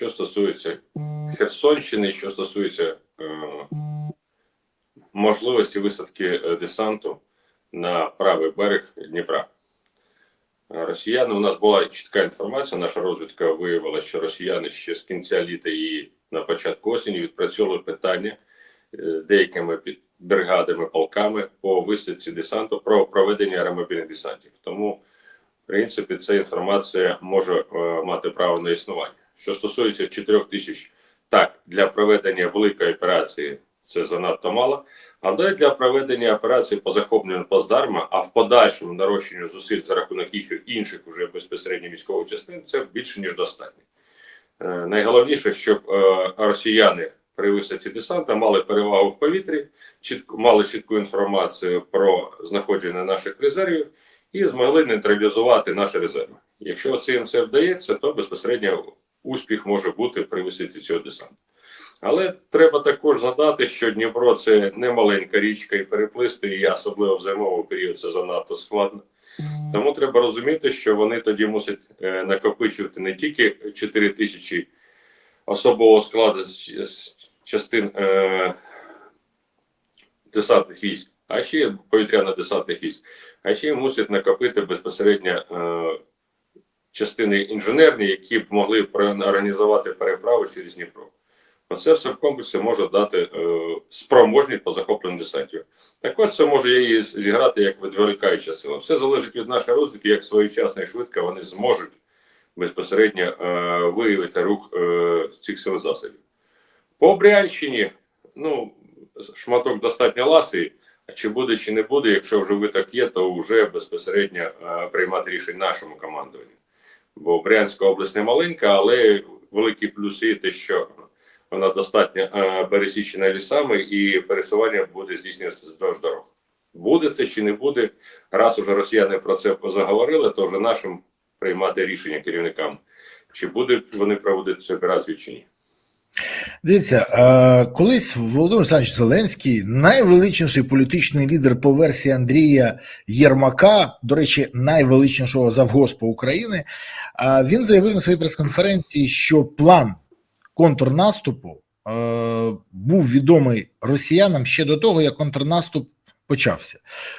що стосується Херсонщини, що стосується е, можливості висадки е, десанту на правий берег Дніпра. Е, Росіяни, у нас була чітка інформація, наша розвідка виявила, що росіяни ще з кінця літа і на початку осені відпрацьовували питання е, деякими бригадами, полками по висадці десанту про проведення аеромобільних десантів. Тому, в принципі, ця інформація може мати право на існування. Що стосується 4 тисяч, так, для проведення великої операції це занадто мало, але для проведення операції по захопленню плацдарма, а в подальшому нарощенню зусиль за рахунок їх інших уже безпосередньо військових частин, це більше ніж достатньо. Е, найголовніше, щоб е, росіяни при висадці десанта мали перевагу в повітрі, чітко мали чітку інформацію про знаходження наших резервів і змогли нейтралізувати наші резерви. Якщо це їм все вдається, то безпосередньо успіх може бути при цього десанту. Але треба також згадати, що Дніпро це не маленька річка, і переплисти її, особливо в зимовий період, це занадто складно. Тому треба розуміти, що вони тоді мусять е, накопичувати не тільки 4 тисячі особового складу з частин е, десантних військ, а ще повітряно-десантних військ, а ще мусять накопити безпосередньо е, частини інженерні, які б могли організувати переправу через Дніпро. Оце все в комплексі може дати е, спроможність по захопленню десантів. Також це може її зіграти як відволікаюча сила. Все залежить від нашої розвідки, як своєчасно і швидко вони зможуть безпосередньо е, виявити рух е, цих сил засобів. По Брянщині, ну, шматок достатньо ласий, а чи буде, чи не буде, якщо вже виток є, то вже безпосередньо е, приймати рішення нашому командуванню. Бо Брянська область не маленька, але великі плюси те, що вона достатньо е, пересічена лісами, і пересування буде здійснюватися вздовж дорог. Буде це чи не буде, раз уже росіяни про це заговорили, то вже нашим приймати рішення керівникам, чи будуть вони проводити цю операцію чи ні. Дивіться, е, колись Володимир Олександрович Зеленський, найвеличніший політичний лідер по версії Андрія Єрмака, до речі, найвеличнішого завгоспу України, е, він заявив на своїй прес-конференції, що план контрнаступу е, був відомий росіянам ще до того, як контрнаступ почався.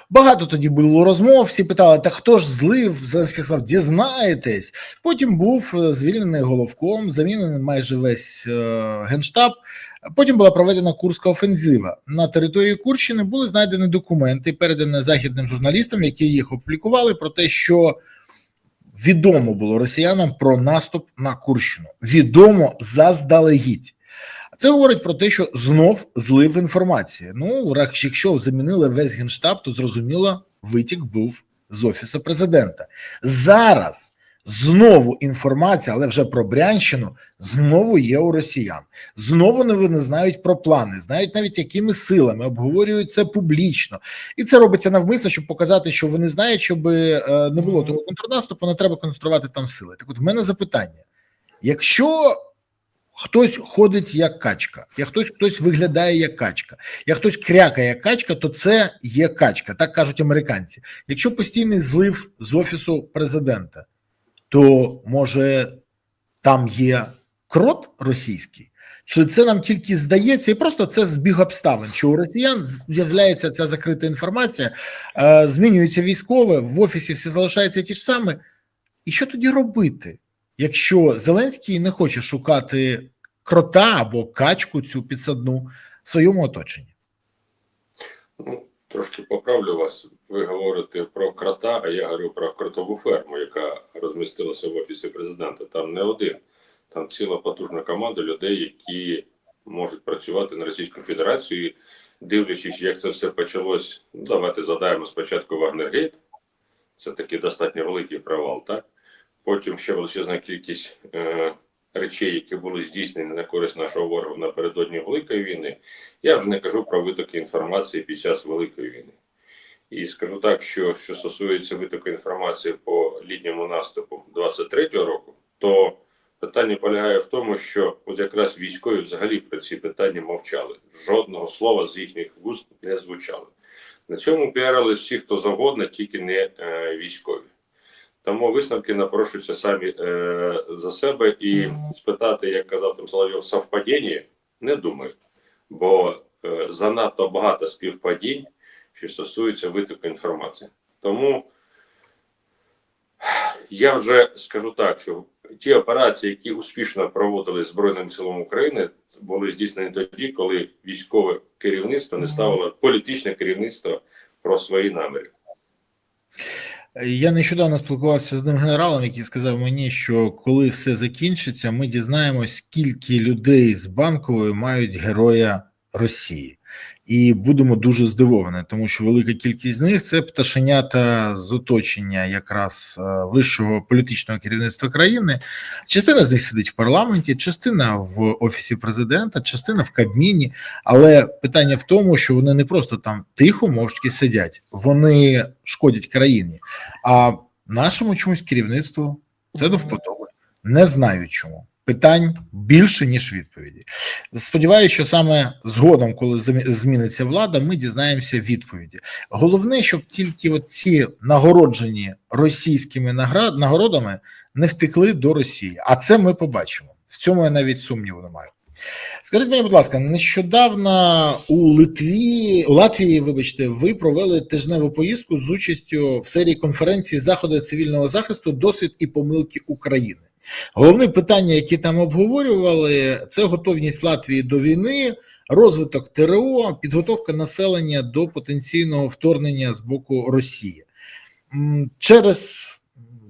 Багато тоді було розмов, всі питали, та хто ж злив? Зеленський сказав, дізнаєтесь. Потім був е, звільнений головком, замінений майже весь е, генштаб. Потім була проведена Курська офензива. На території Курщини були знайдені документи, передані західним журналістам, які їх опублікували, про те, що відомо було росіянам про наступ на Курщину. Відомо заздалегідь. Це говорить про те, що знов злив інформації. Ну, якщо замінили весь генштаб, то зрозуміло, витік був з офісу президента. Зараз знову інформація, але вже про Брянщину, знову є у росіян. Знову новини знають про плани, знають навіть якими силами, обговорюють це публічно. І це робиться навмисно, щоб показати, що вони знають, щоб е, не було того контрнаступу, не треба концентрувати там сили. Так от в мене запитання: якщо хтось ходить як качка, як хтось хтось виглядає як качка, як хтось крякає як качка, то це є качка, так кажуть американці. Якщо постійний злив з офісу президента, то може там є крот російський? Чи це нам тільки здається, і просто це збіг обставин, що у росіян з'являється ця закрита інформація, е, змінюється військове, в офісі все залишається ті ж саме. І що тоді робити, якщо Зеленський не хоче шукати крота або качку цю підсадну в своєму оточенні? Ну, трошки поправлю вас. Ви говорите про крота, а я говорю про кротову ферму, яка розмістилася в офісі президента. Там не один, там ціла потужна команда людей, які можуть працювати на Російську Федерацію. Дивлячись, як це все почалось, ну, давайте задаємо спочатку Вагнергейт. Це такий достатньо великий провал, так? Потім ще величезна кількість е, речей, які були здійснені на користь нашого ворога напередодні Великої війни. Я вже не кажу про витоки інформації під час Великої війни. І скажу так, що що стосується витоку інформації по літньому наступу 23-го року, то питання полягає в тому, що от якраз військові взагалі про ці питання мовчали. Жодного слова з їхніх вуст не звучало. На цьому піарили всі, хто завгодно, тільки не е, військові. Тому висновки напрошуються самі е, за себе і спитати, як казав там Соловйов, совпадіння, не думаю. Бо е, занадто багато співпадінь, що стосується витоку інформації. Тому я вже скажу так, що ті операції, які успішно проводили Збройними силами України, були здійснені тоді, коли військове керівництво не ставило політичне керівництво про свої наміри. Я нещодавно спілкувався з одним генералом, який сказав мені, що коли все закінчиться, ми дізнаємось, скільки людей з банкової мають героя Росії, і будемо дуже здивовані, тому що велика кількість з них це пташенята з оточення якраз е, вищого політичного керівництва країни. Частина з них сидить в парламенті, частина в офісі президента, частина в Кабміні. Але питання в тому, що вони не просто там тихо, мовчки сидять, вони шкодять країні. А нашому чомусь керівництву це до вподоби. Не знаю чому. Питань більше, ніж відповіді. Сподіваюся, що саме згодом, коли змі- зміниться влада, ми дізнаємося відповіді. Головне, щоб тільки ці нагороджені російськими нагородами не втекли до Росії. А це ми побачимо. В цьому я навіть сумніву не маю. Скажіть мені, будь ласка, нещодавно у Литві, у Латвії, вибачте, ви провели тижневу поїздку з участю в серії конференції Заходи цивільного захисту, досвід і помилки України. Головне питання, які там обговорювали, це готовність Латвії до війни, розвиток ТРО, підготовка населення до потенційного вторгнення з боку Росії. Через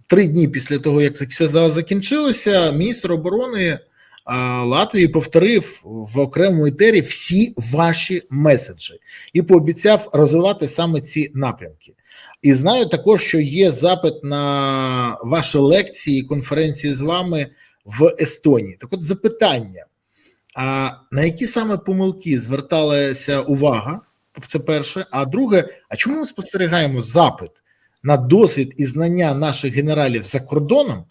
три дні після того, як це все закінчилося, міністр оборони Латвії повторив в окремому етері всі ваші меседжі і пообіцяв розвивати саме ці напрямки. І знаю також, що є запит на ваші лекції і конференції з вами в Естонії. Так от запитання: а на які саме помилки зверталася увага? Це перше. А друге, а чому ми спостерігаємо запит на досвід і знання наших генералів за кордоном?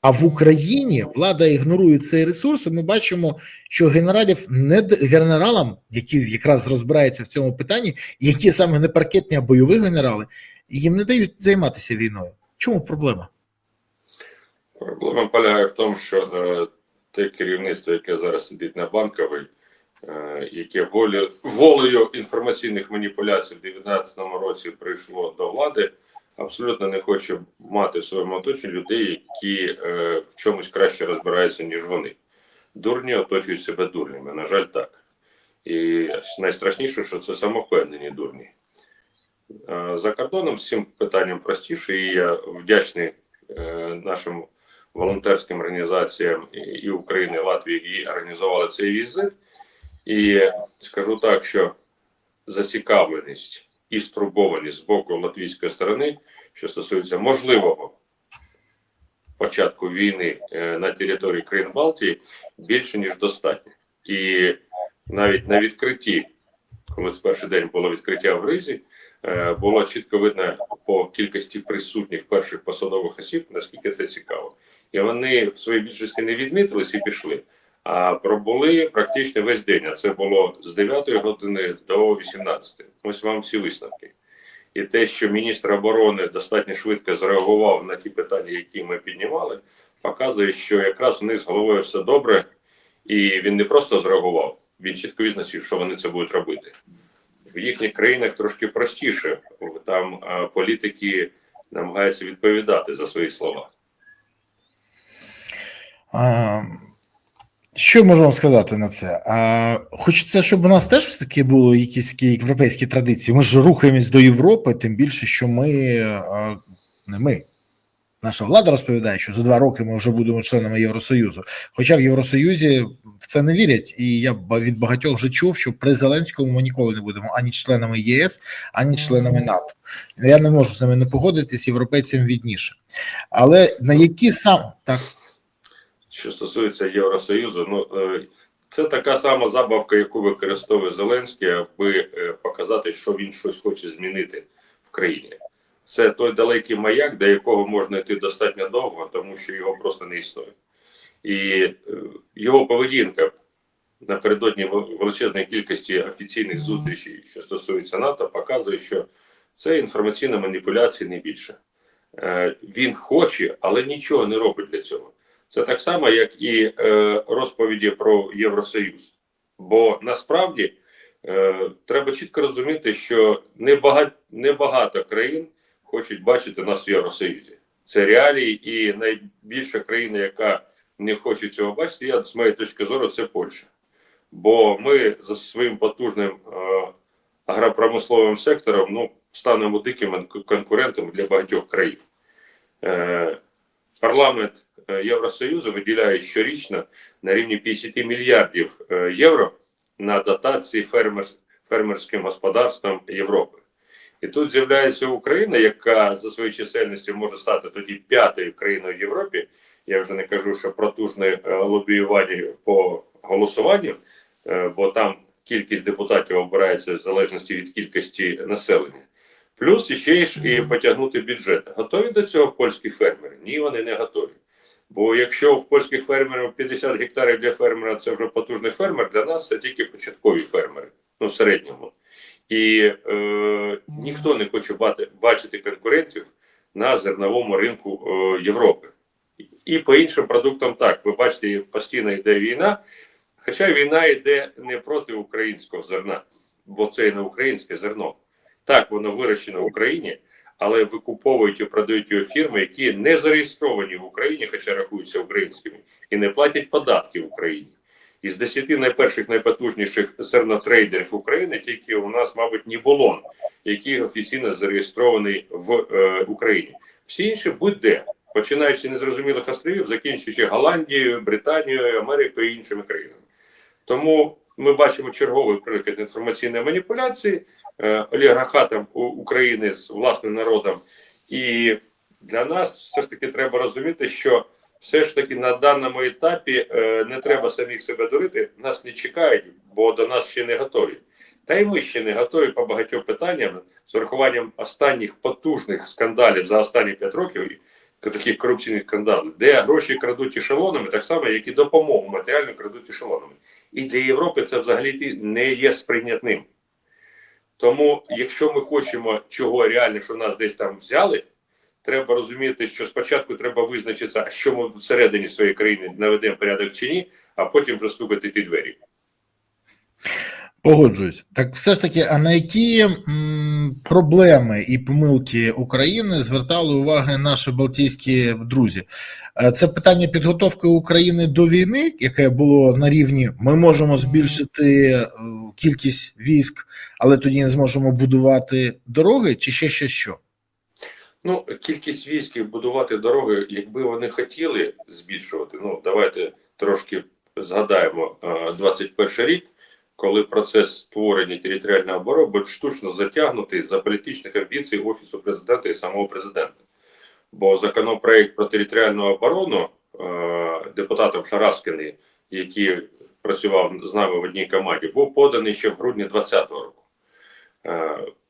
А в Україні влада ігнорує цей ресурс. і Ми бачимо, що генералів не генералам, які якраз розбираються в цьому питанні, які саме не паркетні, а бойові генерали, їм не дають займатися війною. Чому проблема? Проблема полягає в тому, що е, те керівництво, яке зараз сидить на банковій, е, яке волю, волею інформаційних маніпуляцій в 2019 році прийшло до влади, абсолютно не хоче мати в своєму оточенні людей, які е, в чомусь краще розбираються, ніж вони. Дурні оточують себе дурнями, на жаль, так. І найстрашніше, що це самовпевнені дурні. Е, За кордоном цим питанням простіше, і я вдячний е, нашим волонтерським організаціям і- України, і Латвії, які організували цей візит. І скажу так, що зацікавленість і стурбованість з боку латвійської сторони, що стосується можливого початку війни е, на території країн Балтії, більше ніж достатньо. І навіть на відкритті, коли в перший день було відкриття в Ризі, е, було чітко видно по кількості присутніх перших посадових осіб, наскільки це цікаво. І вони в своїй більшості не відмітились і пішли, а пробули практично весь день. А це було з 9 години до 18. Ось вам всі висновки. І те, що міністр оборони достатньо швидко зреагував на ті питання, які ми піднімали, показує, що якраз у них з головою все добре, і він не просто зреагував, він чітко визначив, що вони це будуть робити. В їхніх країнах трошки простіше. Там а, політики намагаються відповідати за свої слова. А, що можу вам сказати на це? А, хочеться, щоб у нас теж все-таки було якісь такі європейські традиції. Ми ж рухаємось до Європи, тим більше, що ми а, не ми. Наша влада розповідає, що за два роки ми вже будемо членами Євросоюзу. Хоча в Євросоюзі в це не вірять, і я від багатьох вже чув, що при Зеленському ми ніколи не будемо ані членами ЄС, ані членами НАТО. Я не можу з ними не погодитись, європейцям відніше. Але на які сам так Що стосується Євросоюзу, ну е, це така сама забавка, яку використовує Зеленський, аби е, показати, що він щось хоче змінити в країні. Це той далекий маяк, до якого можна йти достатньо довго, тому що його просто не існує. І е, його поведінка напередодні величезної кількості офіційних зустрічей, що стосується НАТО, показує, що це інформаційна маніпуляція не більше. Е, він хоче, але нічого не робить для цього. Це так само, як і е, розповіді про Євросоюз. Бо насправді треба чітко розуміти, що небагато, небагато країн хочуть бачити нас в Євросоюзі. Це реалії, і найбільша країна, яка не хоче цього бачити, я з моєї точки зору, це Польща. Бо ми за своїм потужним е, агропромисловим сектором ну, станемо дикими конкурентами для багатьох країн. Е, парламент е, Євросоюзу виділяє щорічно на рівні 50 мільярдів е, євро на дотації фермер, фермерським господарствам Європи. І тут з'являється Україна, яка за своєю чисельністю може стати тоді п'ятою країною в Європі. Я вже не кажу, що протужне е, лобіювання по голосуванню, е, бо там кількість депутатів обирається в залежності від кількості населення. Плюс ще ж і потягнути бюджет. Готові до цього польські фермери? Ні, вони не готові. Бо якщо в польських фермерів 50 гектарів для фермера це вже потужний фермер, для нас це тільки початкові фермери, ну в середньому. І е, ніхто не хоче бачити конкурентів на зерновому ринку е, Європи. І по іншим продуктам так. Ви бачите, постійно йде війна, хоча війна йде не проти українського зерна, бо це не українське зерно. Так, воно вирощено в Україні, але викуповують і продають його фірми, які не зареєстровані в Україні, хоча рахуються українськими, і не платять податки в Україні. Із десяти найперших найпотужніших зернотрейдерів України тільки у нас, мабуть, Ніболон, який офіційно зареєстрований в е, Україні. Всі інші будь-де, починаючи незрозумілих островів, закінчуючи Голландією, Британією, Америкою і іншими країнами. Тому ми бачимо черговий приклад інформаційної маніпуляції е, олігархатом України з власним народом. І для нас все ж таки треба розуміти, що все ж таки на даному етапі е, не треба самих себе дурити. Нас не чекають, бо до нас ще не готові. Та й ми ще не готові по багатьом питанням з урахуванням останніх потужних скандалів за останні 5 років, таких корупційних скандалів, де гроші крадуть ешелонами, так само, як і допомогу матеріально крадуть ешелонами. І для Європи це взагалі не є сприйнятним. Тому, якщо ми хочемо чого реально, що нас десь там взяли, треба розуміти, що спочатку треба визначитися, що ми всередині своєї країни наведемо порядок чи ні, а потім вже стукати ті двері. Погоджуюсь. Так все ж таки, а на які м, проблеми і помилки України звертали уваги наші балтійські друзі? Е, Це питання підготовки України до війни, яке було на рівні ми можемо збільшити е, кількість військ, але тоді не зможемо будувати дороги, чи ще ще що? Ну, кількість військ будувати дороги, якби вони хотіли збільшувати. Ну, давайте трошки згадаємо е, 21 рік, коли процес створення територіальної оборони був штучно затягнутий за політичних амбіцій Офісу президента і самого президента. Бо законопроект про територіальну оборону е, депутатом Шараскіни, який працював з нами в одній команді, був поданий ще в грудні 2020 року.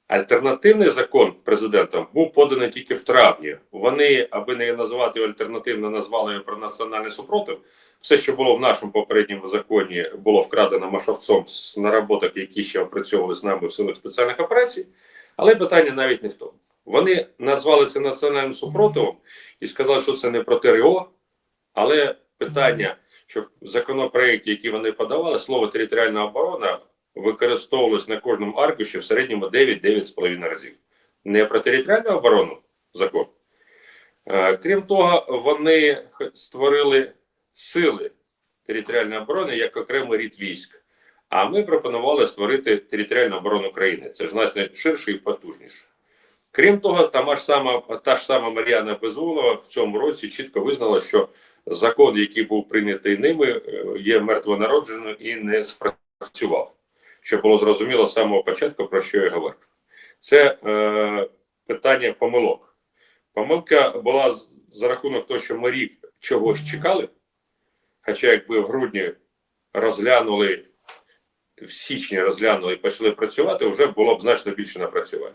Альтернативний закон президентом був поданий тільки в травні. Вони, аби не називати його альтернативно, назвали його про національний супротив. Все, що було в нашому попередньому законі, було вкрадено Машовцом з наработок, які ще опрацьовували з нами в силах спеціальних операцій. Але питання навіть не в тому. Вони назвали це національним супротивом і сказали, що це не про ТРО, але питання, що в законопроекті, який вони подавали, слово територіальна оборона використовувалось на кожному аркуші в середньому 9-9,5 разів. Не про територіальну оборону закон. Е, Крім того, вони створили сили територіальної оборони як окремий рід військ. А ми пропонували створити територіальну оборону країни. Це ж значно ширше і потужніше. Крім того, та ж сама, та ж сама Мар'яна Безулова в цьому році чітко визнала, що закон, який був прийнятий ними, е, є мертвонародженим і не спрацював. Що було зрозуміло з самого початку, про що я говорю. Це е, питання помилок. Помилка була за рахунок того, що ми рік чогось чекали. Хоча, якби в грудні розглянули, в січні розглянули і почали працювати, вже було б значно більше напрацювань.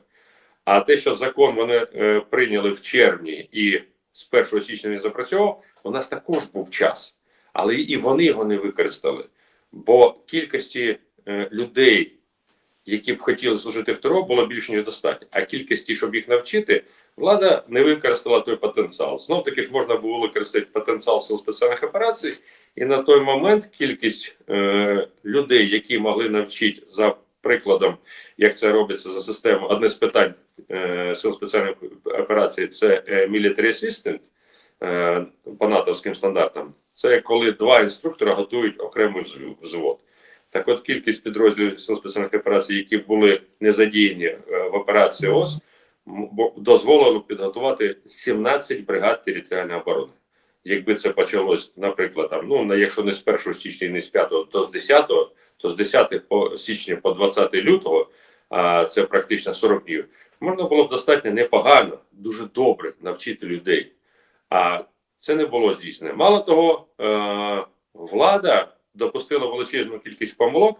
А те, що закон вони е, прийняли в червні і з 1 січня не запрацьовував, у нас також був час. Але і вони його не використали. Бо кількості людей, які б хотіли служити в ТРО, було більш ніж достатньо. А кількості, щоб їх навчити, влада не використала той потенціал. Знов таки ж можна було використати потенціал сил спеціальних операцій, і на той момент кількість е, людей, які могли навчити за прикладом, як це робиться за системою, одне з питань е, сил спеціальних операцій це е, military assistant е, по натовським стандартам. Це коли два інструктора готують окремий взвод. Так от кількість підрозділів спеціальних операцій, які були не задіяні е, в операції ОС, дозволило підготувати 17 бригад територіальної оборони. Якби це почалось, наприклад, там, ну, на- якщо не з 1 січня і не з 5, то з 10, то з 10 по січня по 20 лютого, а це практично 40 днів, можна було б достатньо непогано, дуже добре навчити людей. А це не було здійснено. Мало того, е, влада допустила величезну кількість помилок,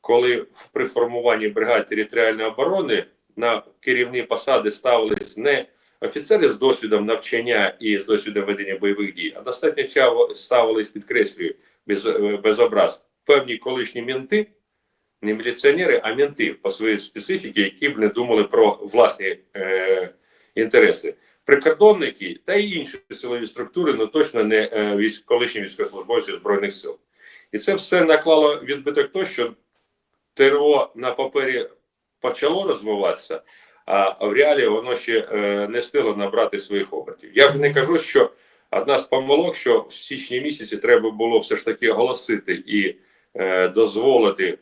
коли при формуванні бригад територіальної оборони на керівні посади ставились не офіцери з досвідом навчання і з досвідом ведення бойових дій, а достатньо чаво ставились, підкреслюю, без, е, без образ, певні колишні мінти, не міліціонери, а мінти по своїй специфіці, які б не думали про власні е, інтереси. Прикордонники та й інші силові структури, ну точно не е, військ, колишні військовослужбовці Збройних сил. І це все наклало відбиток того, що ТРО на папері почало розвиватися, а в реалі воно ще е, не встигло набрати своїх обертів. Я вже не кажу, що одна з помилок, що в січні місяці треба було все ж таки оголосити і е, дозволити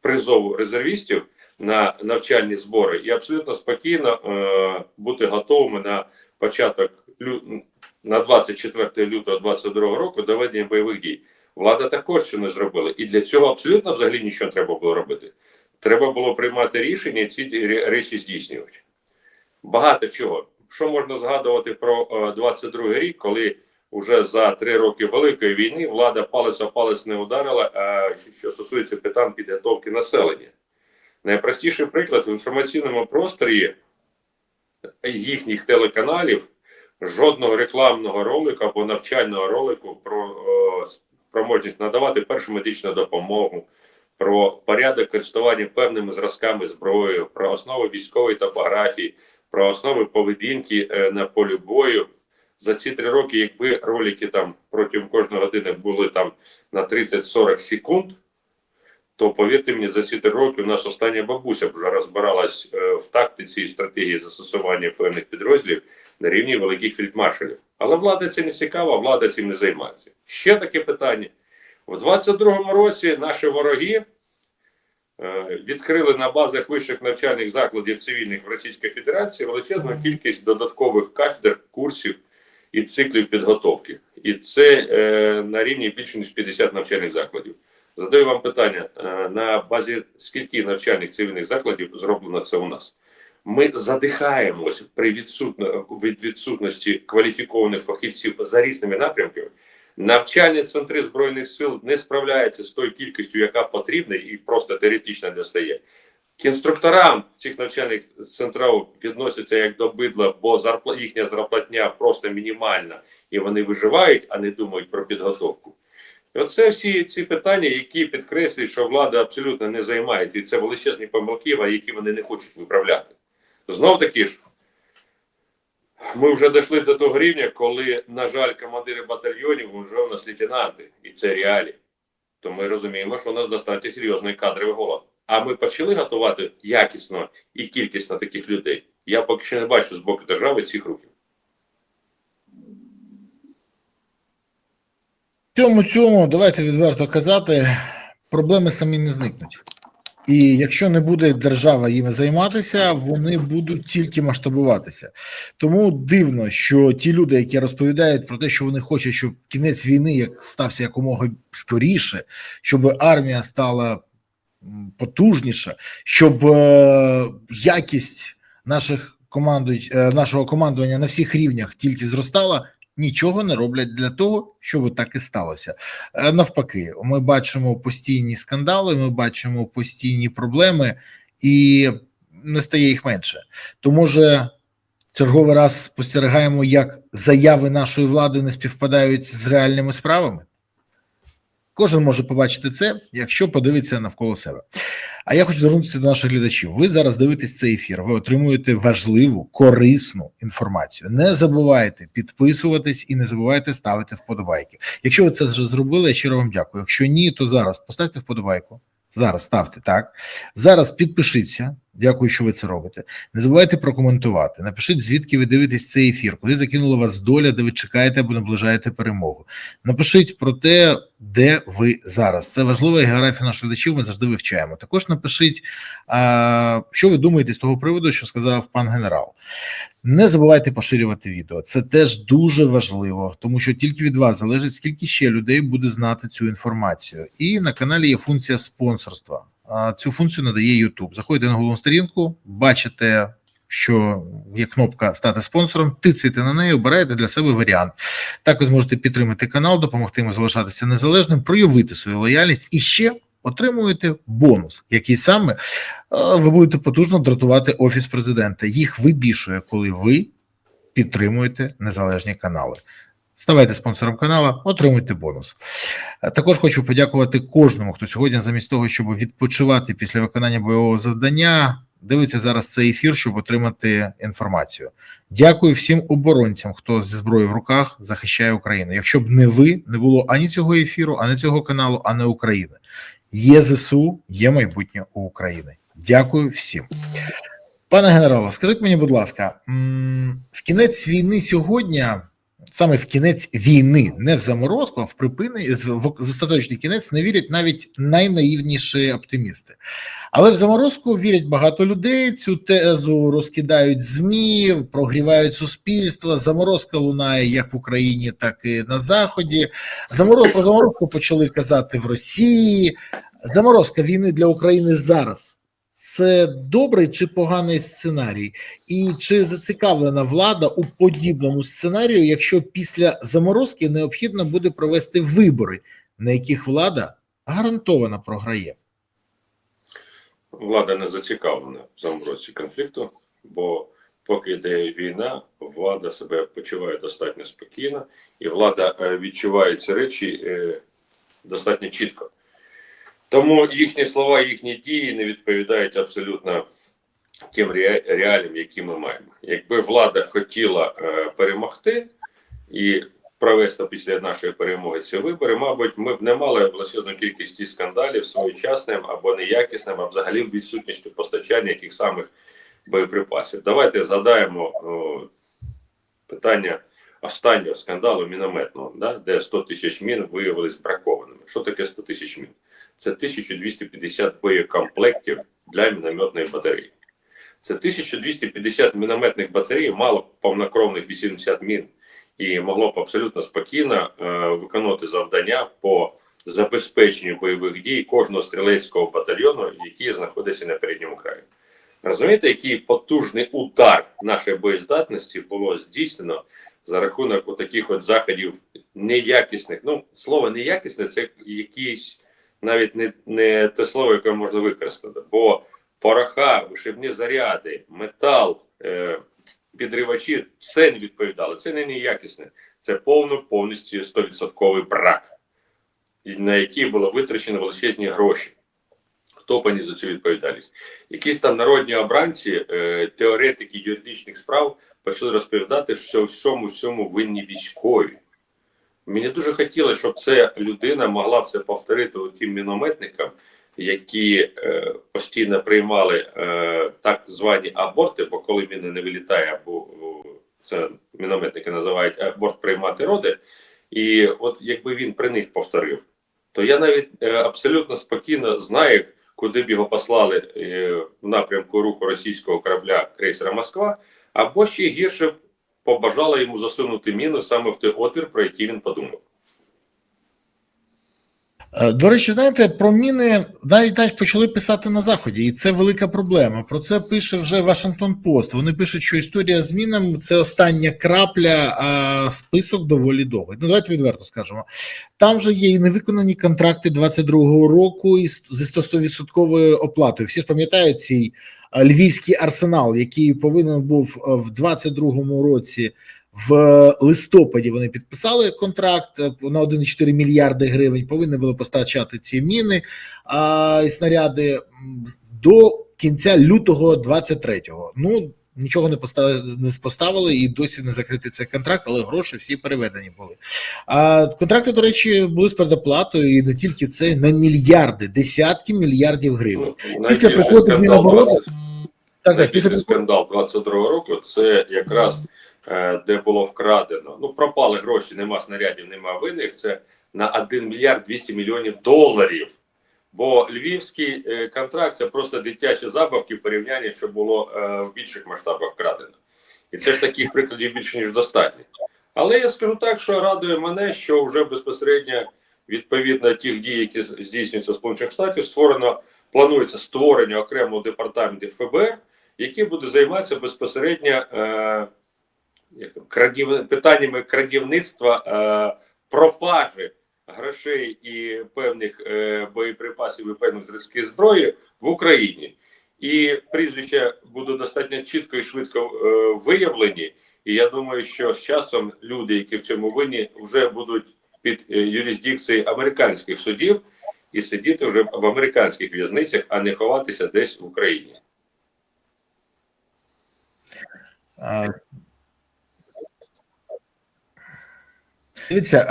призову резервістів на навчальні збори і абсолютно спокійно е, бути готовими на початок лю... на 24 лютого 22 року до ведення бойових дій. Влада також що не зробила, і для цього абсолютно взагалі нічого треба було робити. Треба було приймати рішення і ці речі здійснювати. Багато чого. Що можна згадувати про е, 22 рік, коли вже за три роки великої війни влада палець о палець не ударила, що стосується питань підготовки населення. Найпростіший приклад в інформаційному просторі їхніх телеканалів жодного рекламного ролика або навчального ролику про спроможність надавати першу медичну допомогу, про порядок користування певними зразками зброї, про основи військової топографії, про основи поведінки е, на полі бою. За ці три роки, якби ролики там протягом кожної години були там на 30-40 секунд, то повірте мені, за ці три роки у нас остання бабуся вже розбиралась е, в тактиці і стратегії застосування певних підрозділів на рівні великих фельдмаршалів. Але влада це не цікава, влада цим не займається. Ще таке питання: в 22-му році наші вороги е, відкрили на базах вищих навчальних закладів цивільних в Російській Федерації величезну кількість додаткових кафедр, курсів і циклів підготовки. І це е, на рівні більше ніж 50 навчальних закладів. Задаю вам питання: е, на базі скільки навчальних цивільних закладів зроблено це у нас? Ми задихаємось при відсутно, від відсутності кваліфікованих фахівців за різними напрямками. Навчальні центри збройних сил не справляються з тою кількістю, яка потрібна, і просто теоретично не стає. К інструкторам цих навчальних центрів відносяться як до бидла, бо зарпла, їхня зарплатня просто мінімальна, і вони виживають, а не думають про підготовку. І оце всі ці питання, які підкреслюють, що влада абсолютно не займається, і це величезні помилки, які вони не хочуть виправляти. Знов таки ж, ми вже дійшли до того рівня, коли, на жаль, командири батальйонів вже у нас лейтенанти, і це реалії. То ми розуміємо, що у нас достатньо серйозний кадровий голод. А ми почали готувати якісно і кількісно таких людей. Я поки що не бачу з боку держави цих рухів. цьому цьому, давайте відверто казати, проблеми самі не зникнуть. І якщо не буде держава їми займатися, вони будуть тільки масштабуватися. Тому дивно, що ті люди, які розповідають про те, що вони хочуть, щоб кінець війни як стався якомога скоріше, щоб армія стала потужніша, щоб е, якість наших командують е, нашого командування на всіх рівнях тільки зростала. Нічого не роблять для того, щоб так і сталося. Е, Навпаки, ми бачимо постійні скандали, ми бачимо постійні проблеми, і не стає їх менше. То може черговий раз спостерігаємо, як заяви нашої влади не співпадають з реальними справами. Кожен може побачити це, якщо подивиться навколо себе. А я хочу звернутися до наших глядачів. Ви зараз дивитесь цей ефір. Ви отримуєте важливу, корисну інформацію. Не забувайте підписуватись і не забувайте ставити вподобайки. Якщо ви це вже зробили, я щиро вам дякую. Якщо ні, то зараз поставте вподобайку. Зараз ставте так. Зараз підпишіться. Дякую, що ви це робите. Не забувайте прокоментувати. Напишіть, звідки ви дивитесь цей ефір, куди закинула вас доля, де ви чекаєте або наближаєте перемогу. Напишіть про те, де ви зараз. Це важлива географія наших глядачів. Ми завжди вивчаємо. Також напишіть, що ви думаєте з того приводу, що сказав пан генерал. Не забувайте поширювати відео. Це теж дуже важливо, тому що тільки від вас залежить, скільки ще людей буде знати цю інформацію. І на каналі є функція спонсорства. Цю функцію надає YouTube. Заходите на головну сторінку, бачите. Що є кнопка стати спонсором, тицяйте на неї, обираєте для себе варіант. Так ви зможете підтримати канал, допомогти йому залишатися незалежним, проявити свою лояльність і ще отримуєте бонус, який саме ви будете потужно дратувати офіс президента. Їх вибішує, коли ви підтримуєте незалежні канали. Ставайте спонсором каналу, отримуйте бонус. Е, Також хочу подякувати кожному, хто сьогодні, замість того, щоб відпочивати після виконання бойового завдання, дивиться зараз цей ефір, щоб отримати інформацію. Дякую всім оборонцям, хто зі зброєю в руках захищає Україну. Якщо б не ви, не було ані цього ефіру, ані цього каналу, ані України. Є ЗСУ, є майбутнє у України. Дякую всім. Пане генерале, скажіть мені, будь ласка, в кінець війни сьогодні, саме в кінець війни, не в заморозку, а в припинення, з- в остаточний кінець не вірять навіть найнаївніші оптимісти. Але в заморозку вірять багато людей. Цю тезу розкидають змі, прогрівають суспільство. Заморозка лунає як в Україні, так і на Заході. Замороз заморозку почали казати в Росії. Заморозка війни для України зараз. Це добрий чи поганий сценарій, і чи зацікавлена влада у подібному сценарію, якщо після заморозки необхідно буде провести вибори, на яких влада гарантовано програє? Влада не зацікавлена в заморозці конфлікту, бо поки йде війна, влада себе почуває достатньо спокійно, і влада е, відчуває ці речі е, достатньо чітко. Тому їхні слова, їхні дії не відповідають абсолютно тим ре- реаліям, які ми маємо. Якби влада хотіла е, перемогти і провести після нашої перемоги ці вибори, мабуть, ми б не мали величезну кількість скандалів своєчасним або неякісним, а взагалі відсутністю постачання тих самих боєприпасів. Давайте згадаємо о, питання останнього скандалу мінометного, да, де 100 тисяч мін виявились бракованими. Що таке 100 тисяч мін? Це 1250 боєкомплектів для мінометної батареї. Це 1250 мінометних батарей, мало повнокровних 80 мін, і могло б абсолютно спокійно е, виконувати завдання по забезпеченню бойових дій кожного стрілецького батальйону, який знаходиться на передньому краї. Розумієте, який потужний удар нашої боєздатності було здійснено за рахунок таких от заходів неякісних. Ну, слово неякісне це якийсь навіть не, не те слово, яке можна використати. Бо пороха, вишибні заряди, метал, е, підривачі все не відповідало. Це не неякісне, це повно повністю 100% брак, на який було витрачено величезні гроші. Хто поніс за цю відповідальність? Якісь там народні обранці, е, теоретики юридичних справ почали розповідати, що в цьому всьому винні військові. Мені дуже хотілося, щоб ця людина могла це повторити тим мінометникам, які е, постійно приймали е, так звані аборти, бо коли він не вилітає, або це мінометники називають аборт приймати роди. І от якби він при них повторив, то я навіть е, абсолютно спокійно знаю, куди б його послали е, в напрямку руху російського корабля крейсера Москва, або ще гірше б побажала йому засунути міну саме в той отвір, про який він подумав. Е, До речі, знаєте, про міни навіть навіть почали писати на заході, і це велика проблема. Про це пише вже Вашингтон Пост. Вони пишуть, що історія з мінами це остання крапля, а список доволі довгий. Ну давайте відверто скажемо. Там же є і невиконані контракти 22-го року із зі 100% оплатою. Всі ж пам'ятають цей львівський арсенал, який повинен був е, в 22-му році В листопаді вони підписали контракт е, на 1,4 мільярди гривень. Повинні були постачати ці міни а, і снаряди до кінця лютого 23-го. Ну нічого не поставили, не поставили і досі не закритий цей контракт, але гроші всі переведені були. А контракти, до речі, були з передоплатою, і не тільки це на мільярди, десятки мільярдів гривень. Ну, Після приходу Міноборони- Так, так, після скандал 22 року це якраз е, де було вкрадено. Ну пропали гроші, нема снарядів, нема винних. Це на 1 мільярд 200 мільйонів доларів. Бо львівський е, контракт це просто дитячі забавки в порівнянні, що було е, в більших масштабах вкрадено. І це ж таких прикладів більше ніж достатньо. Але я скажу так, що радує мене, що вже безпосередньо відповідно тих дій, які здійснюються в Сполучених Штатів, створено планується створення окремого департаменту ФБР, який буде займатися безпосередньо е, як там, крадів, питаннями крадівництва, е, пропажі грошей і певних е, боєприпасів і певних зразків зброї в Україні. І прізвища будуть достатньо чітко і швидко е, виявлені. І я думаю, що з часом люди, які в цьому винні, вже будуть під е, юрисдикцією американських судів і сидіти вже в американських в'язницях, а не ховатися десь в Україні. Дивіться,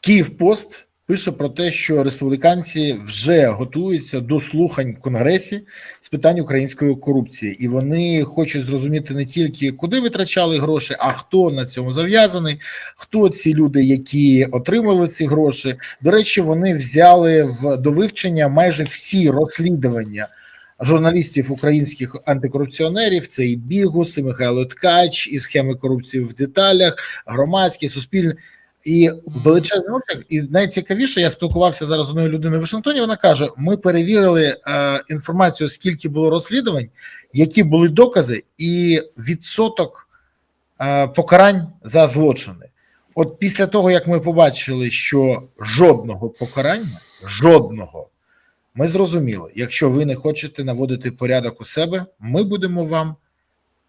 Київпост пише про те, що республіканці вже готуються до слухань в Конгресі з питань української корупції, і вони хочуть зрозуміти не тільки куди витрачали гроші, а хто на цьому зав'язаний, хто ці люди, які отримали ці гроші. До речі, вони взяли в до вивчення майже всі розслідування журналістів українських антикорупціонерів. Це і Бігус, і Михайло Ткач, і схеми корупції в деталях, громадські, суспільне. І величезний обсяг, і найцікавіше, я спілкувався зараз з одною людиною в Вашингтоні. Вона каже: ми перевірили е, інформацію, скільки було розслідувань, які були докази, і відсоток е, покарань за злочини. От після того, як ми побачили, що жодного покарання, жодного, ми зрозуміли, якщо ви не хочете наводити порядок у себе, ми будемо вам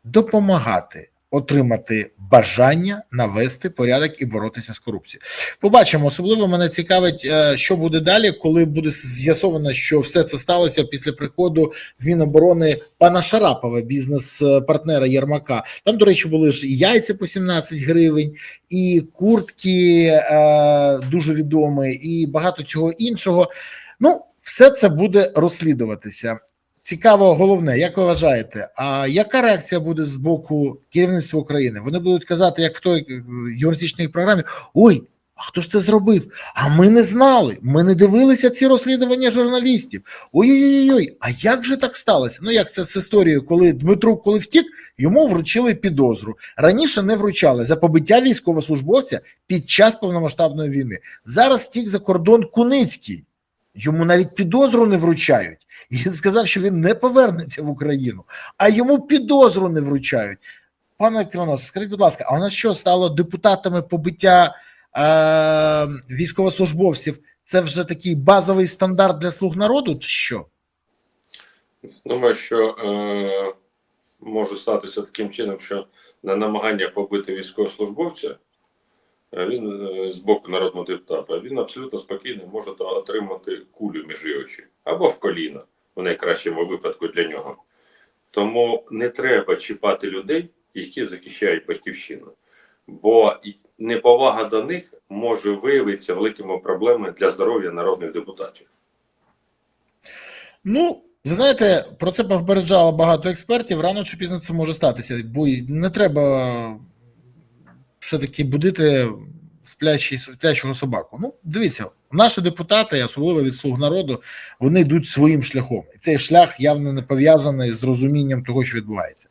допомагати отримати бажання навести порядок і боротися з корупцією. Побачимо. Особливо мене цікавить, е, що буде далі, коли буде з'ясовано, що все це сталося після приходу в Міноборони пана Шарапова, бізнес-партнера Єрмака. Там, до речі, були ж і яйця по 17 гривень, і куртки е, дуже відомі, і багато чого іншого. Ну, все це буде розслідуватися. Цікаво, головне, як ви вважаєте, а яка реакція буде з боку керівництва України? Вони будуть казати, як в той е, юридичній програмі: Ой, а хто ж це зробив? А ми не знали. Ми не дивилися ці розслідування журналістів. Ой-ой-ой, а як же так сталося? Ну як це з історією, коли Дмитро, коли втік, йому вручили підозру. Раніше не вручали за побиття військовослужбовця під час повномасштабної війни. Зараз втік за кордон Куницький. Йому навіть підозру не вручають. Він сказав, що він не повернеться в Україну, а йому підозру не вручають. Пане Кривонос, скажіть, будь ласка, а нас що стало депутатами побиття е- військовослужбовців? Це вже такий базовий стандарт для слуг народу, чи що? Думаю, що е, може статися таким чином, що на намагання побити військовослужбовця е, він е, з боку народного депутата він абсолютно спокійно може отримати кулю між очі або в коліно, в найкращому випадку для нього. Тому не треба чіпати людей, які захищають батьківщину, бо неповага до них може виявитися великими проблемами для здоров'я народних депутатів. Ну, ви знаєте, про це попереджало багато експертів. Рано чи пізно це може статися, бо не треба все-таки будити сплячий, сплячого собаку. Ну, дивіться, наші депутати, особливо від слуг народу, вони йдуть своїм шляхом. І цей шлях явно не пов'язаний з розумінням того, що відбувається.